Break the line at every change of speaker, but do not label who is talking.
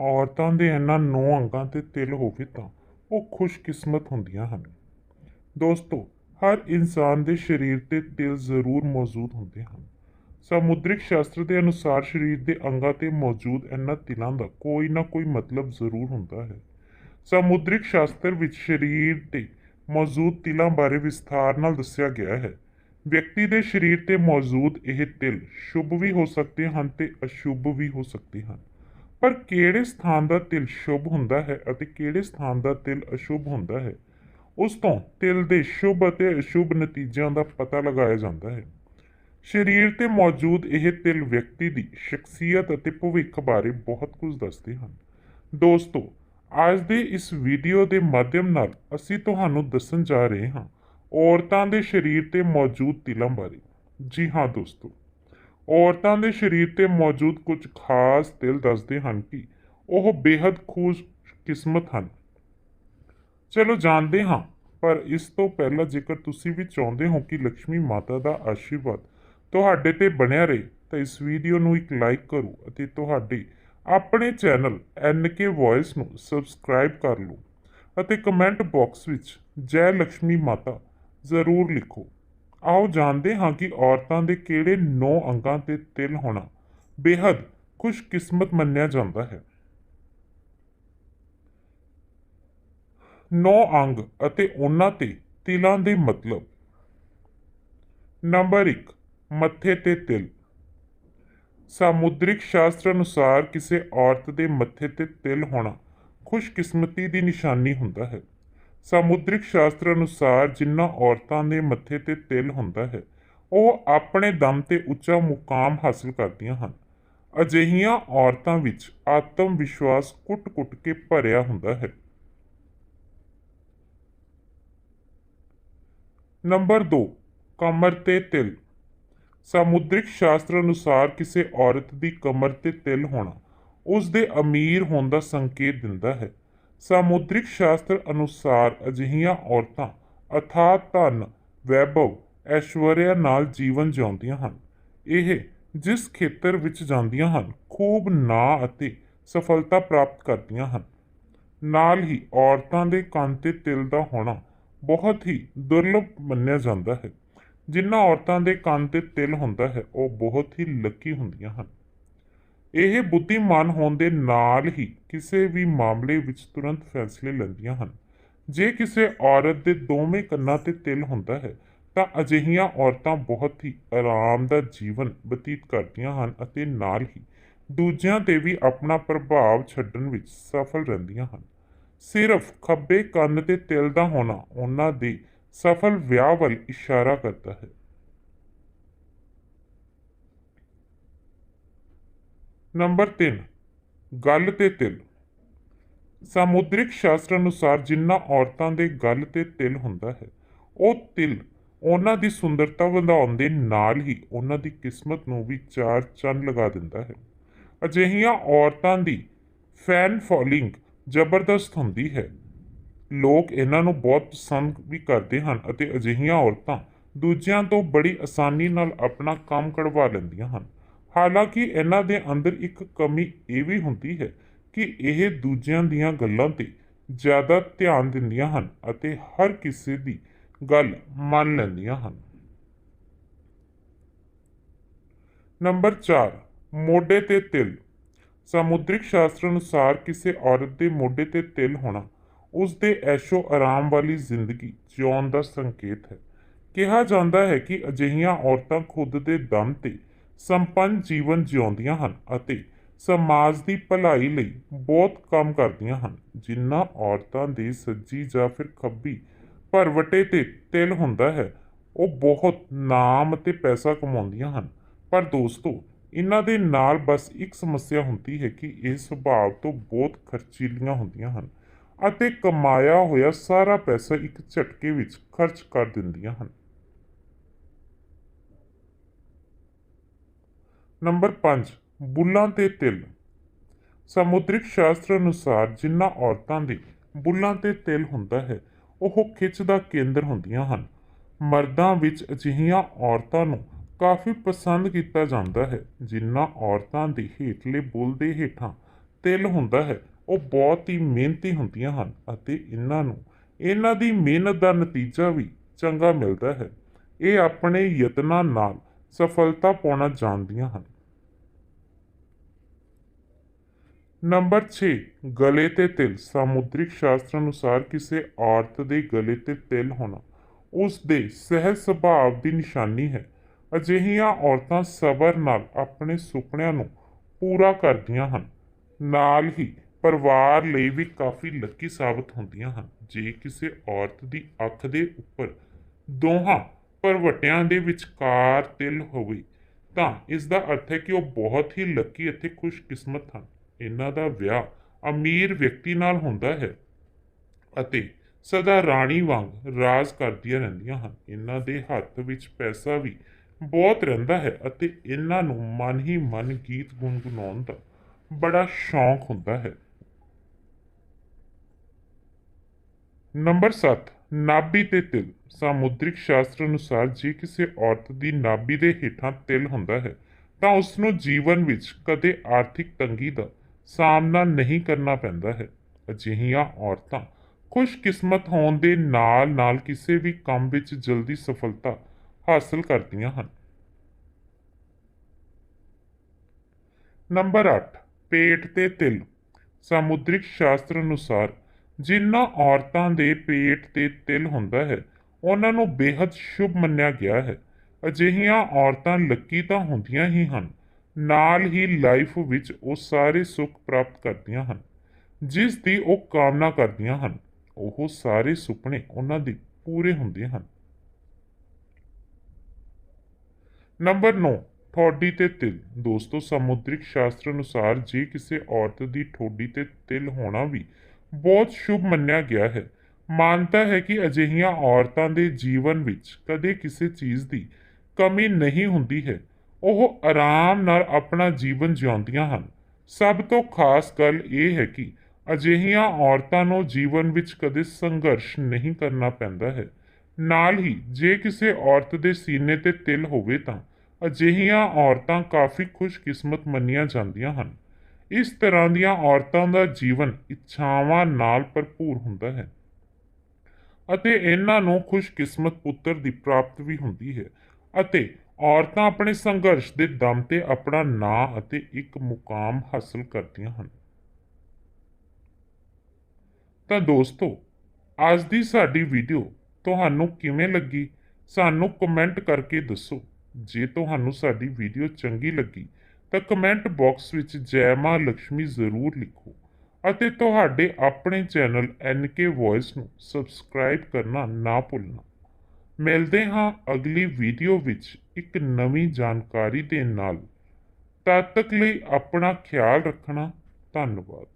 ਔਰਤਾਂ ਦੇ ਇਹਨਾਂ ਨੌ ਅੰਗਾਂ ਤੇ ਤਿਲ ਹੋਵੇ ਤਾਂ ਉਹ ਖੁਸ਼ਕਿਸਮਤ ਹੁੰਦੀਆਂ ਹਨ। ਦੋਸਤੋ, ਹਰ ਇਨਸਾਨ ਦੇ ਸਰੀਰ ਤੇ ਤਿਲ ਜ਼ਰੂਰ ਮੌਜੂਦ ਹੁੰਦੇ ਹਨ। ਸਮੁਦਰਿਕ ਸ਼ਾਸਤਰ ਦੇ ਅਨੁਸਾਰ ਸਰੀਰ ਦੇ ਅੰਗਾਂ ਤੇ ਮੌਜੂਦ ਇਹਨਾਂ ਤਿਲਾਂ ਦਾ ਕੋਈ ਨਾ ਕੋਈ ਮਤਲਬ ਜ਼ਰੂਰ ਹੁੰਦਾ ਹੈ। ਸਮੁਦਰਿਕ ਸ਼ਾਸਤਰ ਵਿੱਚ ਸਰੀਰ ਤੇ ਮੌਜੂਦ ਤਿਲਾਂ ਬਾਰੇ ਵਿਸਥਾਰ ਨਾਲ ਦੱਸਿਆ ਗਿਆ ਹੈ। ਵਿਅਕਤੀ ਦੇ ਸਰੀਰ ਤੇ ਮੌਜੂਦ ਇਹ ਤਿਲ ਸ਼ੁਭ ਵੀ ਹੋ ਸਕਦੇ ਹਨ ਤੇ ਅਸ਼ੁਭ ਵੀ ਹੋ ਸਕਦੇ ਹਨ। ਪਰ ਕਿਹੜੇ ਸਥਾਨ ਦਾ ਤਿਲ ਸ਼ੁਭ ਹੁੰਦਾ ਹੈ ਅਤੇ ਕਿਹੜੇ ਸਥਾਨ ਦਾ ਤਿਲ ਅਸ਼ੁਭ ਹੁੰਦਾ ਹੈ? ਉਸ ਤੋਂ ਤਿਲ ਦੇ ਸ਼ੁਭ ਅਤੇ ਅਸ਼ੁਭ ਨਤੀਜਿਆਂ ਦਾ ਪਤਾ ਲਗਾਇਆ ਜਾਂਦਾ ਹੈ। ਸਰੀਰ ਤੇ ਮੌਜੂਦ ਇਹ ਤਿਲ ਵਿਅਕਤੀ ਦੀ ਸ਼ਖਸੀਅਤ ਅਤੇ ਭਵਿੱਖ ਬਾਰੇ ਬਹੁਤ ਕੁਝ ਦੱਸਦੇ ਹਨ। ਦੋਸਤੋ, ਅੱਜ ਦੇ ਇਸ ਵੀਡੀਓ ਦੇ ਮਾਧਿਅਮ ਨਾਲ ਅਸੀਂ ਤੁਹਾਨੂੰ ਦੱਸਣ ਜਾ ਰਹੇ ਹਾਂ ਔਰਤਾਂ ਦੇ ਸਰੀਰ ਤੇ ਮੌਜੂਦ ਤਿਲਾਂ ਬਾਰੇ। ਜੀ ਹਾਂ ਦੋਸਤੋ। ਔਰਤਾਂ ਦੇ ਸਰੀਰ ਤੇ ਮੌਜੂਦ ਕੁਝ ਖਾਸ ਤਿਲ ਦੱਸਦੇ ਹਨ ਕਿ ਉਹ ਬੇहद ਖੁਸ਼ ਕਿਸਮਤ ਹਨ। ਚਲੋ ਜਾਣਦੇ ਹਾਂ, ਪਰ ਇਸ ਤੋਂ ਪਹਿਲਾਂ ਜੇਕਰ ਤੁਸੀਂ ਵੀ ਚਾਹੁੰਦੇ ਹੋ ਕਿ ਲక్ష్ਮੀ ਮਾਤਾ ਦਾ ਆਸ਼ੀਰਵਾਦ ਤੁਹਾਡੇ ਤੇ ਬਣਿਆ ਰਹੇ, ਤਾਂ ਇਸ ਵੀਡੀਓ ਨੂੰ ਇੱਕ ਲਾਈਕ ਕਰੋ ਅਤੇ ਤੁਹਾਡੇ ਆਪਣੇ ਚੈਨਲ ਐਨਕੇ ਵੌਇਸ ਨੂੰ ਸਬਸਕ੍ਰਾਈਬ ਕਰ ਲਓ ਅਤੇ ਕਮੈਂਟ ਬਾਕਸ ਵਿੱਚ ਜੈ ਲక్ష్ਮੀ ਮਾਤਾ ਜ਼ਰੂਰ ਲਿਖੋ। ਆਓ ਜਾਣਦੇ ਹਾਂ ਕਿ ਔਰਤਾਂ ਦੇ ਕਿਹੜੇ 9 ਅੰਗਾਂ ਤੇ ਤਿਲ ਹੋਣਾ ਬੇहद ਖੁਸ਼ਕਿਸਮਤ ਮੰਨਿਆ ਜਾਂਦਾ ਹੈ। ਨੌ ਅੰਗ ਅਤੇ ਉਹਨਾਂ ਤੇ ਤਿਲਾਂ ਦੇ ਮਤਲਬ। ਨੰਬਰ 1 ਮੱਥੇ ਤੇ ਤਿਲ। ਸਮੁਦਰਿਕ ਸ਼ਾਸਤਰ ਅਨੁਸਾਰ ਕਿਸੇ ਔਰਤ ਦੇ ਮੱਥੇ ਤੇ ਤਿਲ ਹੋਣਾ ਖੁਸ਼ਕਿਸਮਤੀ ਦੀ ਨਿਸ਼ਾਨੀ ਹੁੰਦਾ ਹੈ। ਸਮੁਦਰਿਕ ਸ਼ਾਸਤਰ ਅਨੁਸਾਰ ਜਿਨ੍ਹਾਂ ਔਰਤਾਂ ਦੇ ਮੱਥੇ ਤੇ ਤਿਲ ਹੁੰਦਾ ਹੈ, ਉਹ ਆਪਣੇ ਦਮ ਤੇ ਉੱਚਾ ਮੁਕਾਮ ਹਾਸਲ ਕਰਦੀਆਂ ਹਨ। ਅਜਿਹੀਆਂ ਔਰਤਾਂ ਵਿੱਚ ਆਤਮ ਵਿਸ਼ਵਾਸ ਕੁੱਟ-ਕੁੱਟ ਕੇ ਭਰਿਆ ਹੁੰਦਾ ਹੈ। ਨੰਬਰ 2 ਕਮਰ ਤੇ ਤਿਲ। ਸਮੁਦਰਿਕ ਸ਼ਾਸਤਰ ਅਨੁਸਾਰ ਕਿਸੇ ਔਰਤ ਦੀ ਕਮਰ ਤੇ ਤਿਲ ਹੋਣਾ ਉਸ ਦੇ ਅਮੀਰ ਹੋਣ ਦਾ ਸੰਕੇਤ ਦਿੰਦਾ ਹੈ। ਸਮੁਦਰਿਕ ਸ਼ਾਸਤਰ ਅਨੁਸਾਰ ਅਜਿਹੀਆਂ ਔਰਤਾਂ ਅਥਾ ਧਨ, ਵੈਭਵ ਐਸ਼ਵਰਿਆ ਨਾਲ ਜੀਵਨ ਜਿਉਂਦੀਆਂ ਹਨ। ਇਹ ਜਿਸ ਖੇਤਰ ਵਿੱਚ ਜਾਂਦੀਆਂ ਹਨ, ਖੂਬ ਨਾਂ ਅਤੇ ਸਫਲਤਾ ਪ੍ਰਾਪਤ ਕਰਦੀਆਂ ਹਨ। ਨਾਲ ਹੀ ਔਰਤਾਂ ਦੇ ਕੰਨ ਤੇ ਤਿਲ ਦਾ ਹੋਣਾ ਬਹੁਤ ਹੀ ਦੁਰਲਭ ਮੰਨਿਆ ਜਾਂਦਾ ਹੈ। ਜਿਨ੍ਹਾਂ ਔਰਤਾਂ ਦੇ ਕੰਨ ਤੇ ਤਿਲ ਹੁੰਦਾ ਹੈ, ਉਹ ਬਹੁਤ ਹੀ ਲੱਕੀ ਹੁੰਦੀਆਂ ਹਨ। ਇਹ ਬੁੱਧੀਮਾਨ ਹੋਣ ਦੇ ਨਾਲ ਹੀ ਕਿਸੇ ਵੀ ਮਾਮਲੇ ਵਿੱਚ ਤੁਰੰਤ ਫੈਸਲੇ ਲੈਂਦੀਆਂ ਹਨ। ਜੇ ਕਿਸੇ ਔਰਤ ਦੇ ਦੋਵੇਂ ਕੰਨਾਂ ਤੇ ਤਿਲ ਹੁੰਦਾ ਹੈ, ਤਾਂ ਅਜਿਹੀਆਂ ਔਰਤਾਂ ਬਹੁਤ ਹੀ ਆਰਾਮ ਦਾ ਜੀਵਨ ਬਤੀਤ ਕਰਦੀਆਂ ਹਨ ਅਤੇ ਨਾਲ ਹੀ ਦੂਜਿਆਂ ਤੇ ਵੀ ਆਪਣਾ ਪ੍ਰਭਾਵ ਛੱਡਣ ਵਿੱਚ ਸਫਲ ਰਹਿੰਦੀਆਂ ਹਨ। ਸਿਰਫ ਖੱਬੇ ਕੰਨ ਤੇ ਤਿਲ ਦਾ ਹੋਣਾ ਉਹਨਾਂ ਦੇ ਸਫਲ ਵਿਆਹ ਵੱਲ ਇਸ਼ਾਰਾ ਕਰਦਾ ਹੈ। ਨੰਬਰ 3 ਗੱਲ ਤੇ ਤਿਲ। ਸਮੁਦਰਿਕ ਸ਼ਾਸਤਰ ਅਨੁਸਾਰ ਜਿਨ੍ਹਾਂ ਔਰਤਾਂ ਦੇ ਗੱਲ ਤੇ ਤਿਲ ਹੁੰਦਾ ਹੈ, ਉਹ ਤਿਲ ਉਹਨਾਂ ਦੀ ਸੁੰਦਰਤਾ ਵਧਾਉਣ ਦੇ ਨਾਲ ਹੀ ਉਹਨਾਂ ਦੀ ਕਿਸਮਤ ਨੂੰ ਵੀ ਚਾਰ ਚੰਨ ਲਗਾ ਦਿੰਦਾ ਹੈ। ਅਜਿਹੀਆਂ ਔਰਤਾਂ ਦੀ ਫੈਨ ਫੋਲੋਇੰਗ ਜ਼ਬਰਦਸਤ ਹੁੰਦੀ ਹੈ। ਲੋਕ ਇਹਨਾਂ ਨੂੰ ਬਹੁਤ ਪਸੰਦ ਵੀ ਕਰਦੇ ਹਨ ਅਤੇ ਅਜਿਹੀਆਂ ਔਰਤਾਂ ਦੂਜਿਆਂ ਤੋਂ ਬੜੀ ਆਸਾਨੀ ਨਾਲ ਆਪਣਾ ਕੰਮ ਕਢਵਾ ਲੈਂਦੀਆਂ ਹਨ। ਹਾਲਾਂਕਿ ਇਹਨਾਂ ਦੇ ਅੰਦਰ ਇੱਕ ਕਮੀ ਇਹ ਵੀ ਹੁੰਦੀ ਹੈ ਕਿ ਇਹ ਦੂਜਿਆਂ ਦੀਆਂ ਗੱਲਾਂ ਤੇ ਜ਼ਿਆਦਾ ਧਿਆਨ ਦਿੰਦੀਆਂ ਹਨ ਅਤੇ ਹਰ ਕਿਸੇ ਦੀ ਗੱਲ ਮੰਨ ਲੈਂਦੀਆਂ ਹਨ। ਨੰਬਰ 4 ਮੋਢੇ ਤੇ ਤਿਲ। ਸਮੁਦਰਿਕ ਸ਼ਾਸਤਰ ਅਨੁਸਾਰ ਕਿਸੇ ਔਰਤ ਦੇ ਮੋਢੇ ਤੇ ਤਿਲ ਹੋਣਾ ਉਸ ਦੇ ਐਸ਼ੋ ਆਰਾਮ ਵਾਲੀ ਜ਼ਿੰਦਗੀ ਜਿਉਣ ਦਾ ਸੰਕੇਤ ਹੈ। ਕਿਹਾ ਜਾਂਦਾ ਹੈ ਕਿ ਅਜਿਹੀਆਂ ਔਰਤਾਂ ਖੁਦ ਦੇ ਦਮ ਤੇ ਸੰਪੰਨ ਜੀਵਨ ਜਿਉਂਦੀਆਂ ਹਨ ਅਤੇ ਸਮਾਜ ਦੀ ਭਲਾਈ ਲਈ ਬਹੁਤ ਕੰਮ ਕਰਦੀਆਂ ਹਨ। ਜਿਨ੍ਹਾਂ ਔਰਤਾਂ ਦੇ ਸੱਜੀ ਜਾਂ ਫਿਰ ਖੱਬੀ ਭਰਵਟੇ ਤੇ ਤਿਲ ਹੁੰਦਾ ਹੈ, ਉਹ ਬਹੁਤ ਨਾਮ ਅਤੇ ਪੈਸਾ ਕਮਾਉਂਦੀਆਂ ਹਨ। ਪਰ ਦੋਸਤੋ, ਇਹਨਾਂ ਦੇ ਨਾਲ ਬਸ ਇੱਕ ਸਮੱਸਿਆ ਹੁੰਦੀ ਹੈ ਕਿ ਇਹ ਸੁਭਾਅ ਤੋਂ ਬਹੁਤ ਖਰਚੀਲੀਆਂ ਹੁੰਦੀਆਂ ਹਨ ਅਤੇ ਕਮਾਇਆ ਹੋਇਆ ਸਾਰਾ ਪੈਸਾ ਇੱਕ ਝਟਕੇ ਵਿੱਚ ਖਰਚ ਕਰ ਦਿੰਦੀਆਂ ਹਨ। ਨੰਬਰ 5 ਬੁੱਲਾਂ ਤੇ ਤਿਲ। ਸਮੁਦਰਿਕ ਸ਼ਾਸਤਰ ਅਨੁਸਾਰ ਜਿਨ੍ਹਾਂ ਔਰਤਾਂ ਦੀ ਬੁੱਲਾਂ ਤੇ ਤਿਲ ਹੁੰਦਾ ਹੈ, ਉਹ ਖਿੱਚ ਦਾ ਕੇਂਦਰ ਹੁੰਦੀਆਂ ਹਨ। ਮਰਦਾਂ ਵਿੱਚ ਅਜਿਹੀਆਂ ਔਰਤਾਂ ਨੂੰ ਕਾਫੀ ਪਸੰਦ ਕੀਤਾ ਜਾਂਦਾ ਹੈ ਜਿਨ੍ਹਾਂ ਔਰਤਾਂ ਦੇ ਹੇਠਲੇ ਬੁੱਲ ਦੇ ਹੇਠਾਂ ਤਿਲ ਹੁੰਦਾ ਹੈ। ਉਹ ਬਹੁਤ ਹੀ ਮਿਹਨਤੀ ਹੁੰਦੀਆਂ ਹਨ ਅਤੇ ਇਹਨਾਂ ਨੂੰ, ਇਹਨਾਂ ਦੀ ਮਿਹਨਤ ਦਾ ਨਤੀਜਾ ਵੀ ਚੰਗਾ ਮਿਲਦਾ ਹੈ। ਇਹ ਆਪਣੇ ਯਤਨਾਂ ਨਾਲ ਸਫਲਤਾ ਪਾਉਣਾ ਜਾਣਦੀਆਂ ਹਨ। ਨੰਬਰ 6 ਗਲੇ ਤੇ ਤਿਲ। ਸਮੁਦਰਿਕ ਸ਼ਾਸਤਰ ਅਨੁਸਾਰ ਕਿਸੇ ਔਰਤ ਦੇ ਗਲੇ ਤੇ ਤਿਲ ਹੋਣਾ, ਉਸ ਦੇ ਸਹਿਜ ਸੁਭਾਅ ਦੀ ਨਿਸ਼ਾਨੀ ਹੈ। ਅਜਿਹੀਆਂ ਔਰਤਾਂ ਸਬਰ ਨਾਲ ਆਪਣੇ ਸੁਪਨਿਆਂ ਨੂੰ ਪੂਰਾ ਕਰਦੀਆਂ ਹਨ। ਨਾਲ ਹੀ ਪਰਿਵਾਰ ਲਈ ਵੀ ਕਾਫੀ ਲੱਕੀ ਸਾਬਤ ਹੁੰਦੀਆਂ ਹਨ। ਜੇ ਕਿਸੇ ਔਰਤ ਦੀ ਅੱਖ ਦੇ ਉੱਪਰ ਦੋਹਾਂ ਪਰਵਟਿਆਂ ਦੇ ਵਿਚਕਾਰ ਤਿਲ ਹੋਵੇ, ਤਾਂ ਇਸ ਦਾ ਅਰਥ ਹੈ ਕਿ ਉਹ ਬਹੁਤ ਹੀ ਲੱਕੀ ਅਤੇ ਖੁਸ਼ਕਿਸਮਤ ਹਨ। ਇਹਨਾਂ ਦਾ ਵਿਆਹ ਅਮੀਰ ਵਿਅਕਤੀ ਨਾਲ ਹੁੰਦਾ ਹੈ ਅਤੇ ਸਦਾ ਰਾਣੀ ਵਾਂਗ ਰਾਜ ਕਰਦੀਆਂ ਰਹਿੰਦੀਆਂ ਹਨ। ਇਹਨਾਂ ਦੇ ਹੱਥ ਵਿੱਚ ਪੈਸਾ ਵੀ ਬਹੁਤ ਰਹਿੰਦਾ ਹੈ ਅਤੇ ਇਹਨਾਂ ਨੂੰ ਮਨ ਹੀ ਮਨ ਗੀਤ ਗੁੰਗੁਣਾਉਣ ਦਾ ਬੜਾ ਸ਼ੌਂਕ ਹੁੰਦਾ ਹੈ। ਨੰਬਰ 7 ਨਾਭੀ ਤੇ ਤਿਲ। ਸਮੁਦਰਿਕ ਸ਼ਾਸਤਰ ਅਨੁਸਾਰ ਜੇ ਕਿਸੇ ਔਰਤ ਦੀ ਨਾਭੀ ਦੇ ਹੇਠਾਂ ਤਿਲ ਹੁੰਦਾ ਹੈ ਤਾਂ ਉਸ ਨੂੰ ਜੀਵਨ ਵਿੱਚ ਕਦੇ ਆਰਥਿਕ ਤੰਗੀ ਦਾ ਸਾਹਮਣਾ ਨਹੀਂ ਕਰਨਾ ਪੈਂਦਾ ਹੈ। ਅਜਿਹੀਆਂ ਔਰਤਾਂ ਖੁਸ਼ਕਿਸਮਤ ਹੋਣ ਦੇ ਨਾਲ-ਨਾਲ ਕਿਸੇ ਵੀ ਕੰਮ ਵਿੱਚ ਜਲਦੀ ਸਫਲਤਾ ਹਾਸਲ ਕਰਦੀਆਂ ਹਨ। ਨੰਬਰ 8 ਪੇਟ ਤੇ ਤਿਲ। ਸਮੁਦਰਿਕ ਸ਼ਾਸਤਰ ਅਨੁਸਾਰ ਜਿਨ੍ਹਾਂ ਔਰਤਾਂ ਦੇ ਪੇਟ ਤੇ ਤਿਲ ਹੁੰਦਾ ਹੈ, ਉਹਨਾਂ ਨੂੰ ਬੇहद ਸ਼ੁਭ ਮੰਨਿਆ ਗਿਆ ਹੈ। ਅਜਿਹੀਆਂ ਔਰਤਾਂ ਲੱਕੀ ਤਾਂ ਹੁੰਦੀਆਂ ਹੀ ਹਨ ਨਾਲ ਹੀ ਲਾਈਫ ਵਿੱਚ ਉਹ ਸਾਰੇ ਸੁੱਖ ਪ੍ਰਾਪਤ ਕਰਦੀਆਂ ਹਨ, ਜਿਸ ਦੀ ਉਹ ਕਾਮਨਾ ਕਰਦੀਆਂ ਹਨ, ਉਹ ਸਾਰੇ ਸੁਪਨੇ ਉਹਨਾਂ ਦੇ ਪੂਰੇ ਹੁੰਦੇ ਹਨ। ਨੰਬਰ 9 ਠੋਡੀ ਤੇ ਤਿਲ। ਦੋਸਤੋ, ਸਮੁਦਰਿਕ ਸ਼ਾਸਤਰ ਅਨੁਸਾਰ ਜੇ ਕਿਸੇ ਔਰਤ ਦੀ ਠੋਡੀ ਤੇ ਤਿਲ ਹੋਣਾ ਵੀ ਬਹੁਤ ਸ਼ੁਭ ਮੰਨਿਆ ਗਿਆ ਹੈ, ਮਾਨਤਾ ਹੈ ਕਿ ਅਜਿਹੀਆਂ ਔਰਤਾਂ ਦੇ ਜੀਵਨ ਵਿੱਚ ਕਦੇ ਕਿਸੇ ਚੀਜ਼ ਦੀ ਕਮੀ ਨਹੀਂ ਹੁੰਦੀ ਹੈ। ਉਹ ਆਰਾਮ ਨਾਲ ਆਪਣਾ ਜੀਵਨ ਜਿਉਂਦੀਆਂ ਹਨ। ਸਭ ਤੋਂ ਖਾਸ ਗੱਲ ਇਹ ਹੈ ਕਿ ਅਜਿਹੀਆਂ ਔਰਤਾਂ ਨੂੰ ਜੀਵਨ ਵਿੱਚ ਕਦੇ ਸੰਘਰਸ਼ ਨਹੀਂ ਕਰਨਾ ਪੈਂਦਾ ਹੈ। ਨਾਲ ਹੀ ਜੇ ਕਿਸੇ ਔਰਤ ਦੇ ਸੀਨੇ ਤੇ ਤਿਲ ਹੋਵੇ ਤਾਂ ਅਜਿਹੀਆਂ ਔਰਤਾਂ ਕਾਫੀ ਖੁਸ਼ਕਿਸਮਤ ਮੰਨੀਆਂ ਜਾਂਦੀਆਂ ਹਨ। ਇਸ ਤਰ੍ਹਾਂ ਦੀਆਂ ਔਰਤਾਂ ਦਾ ਜੀਵਨ ਇੱਛਾਵਾਂ ਨਾਲ ਭਰਪੂਰ ਹੁੰਦਾ ਹੈ ਅਤੇ ਇਹਨਾਂ ਨੂੰ ਖੁਸ਼ਕਿਸਮਤ ਪੁੱਤਰ ਦੀ ਪ੍ਰਾਪਤ ਵੀ ਹੁੰਦੀ ਹੈ ਅਤੇ ਔਰਤਾਂ ਆਪਣੇ ਸੰਘਰਸ਼ ਦੇ ਦਮ ਤੇ ਆਪਣਾ ਨਾਂ ਅਤੇ ਇੱਕ ਮੁਕਾਮ ਹਾਸਲ ਕਰਦੀਆਂ ਹਨ। ਤਾਂ ਦੋਸਤੋ, ਅੱਜ ਦੀ ਸਾਡੀ ਵੀਡੀਓ ਤੁਹਾਨੂੰ ਕਿਵੇਂ ਲੱਗੀ? ਸਾਨੂੰ ਕਮੈਂਟ ਕਰਕੇ ਦੱਸੋ। ਜੇ ਤੁਹਾਨੂੰ ਸਾਡੀ ਵੀਡੀਓ ਚੰਗੀ ਲੱਗੀ, ਤਾਂ ਕਮੈਂਟ ਬਾਕਸ ਵਿੱਚ ਜੈ ਮਾਂ ਲక్ష్ਮੀ ਜ਼ਰੂਰ ਲਿਖੋ ਅਤੇ ਤੁਹਾਡੇ ਆਪਣੇ ਚੈਨਲ ਐਨਕੇ ਵੌਇਸ ਨੂੰ ਸਬਸਕ੍ਰਾਈਬ ਕਰਨਾ ਨਾ ਭੁੱਲਣਾ। ਮਿਲਦੇ ਹਾਂ ਅਗਲੀ ਵੀਡੀਓ ਵਿੱਚ ਇੱਕ ਨਵੀਂ ਜਾਣਕਾਰੀ ਦੇ ਨਾਲ। ਤਦ ਤੱਕ ਲਈ ਆਪਣਾ ਖਿਆਲ ਰੱਖਣਾ। ਧੰਨਵਾਦ।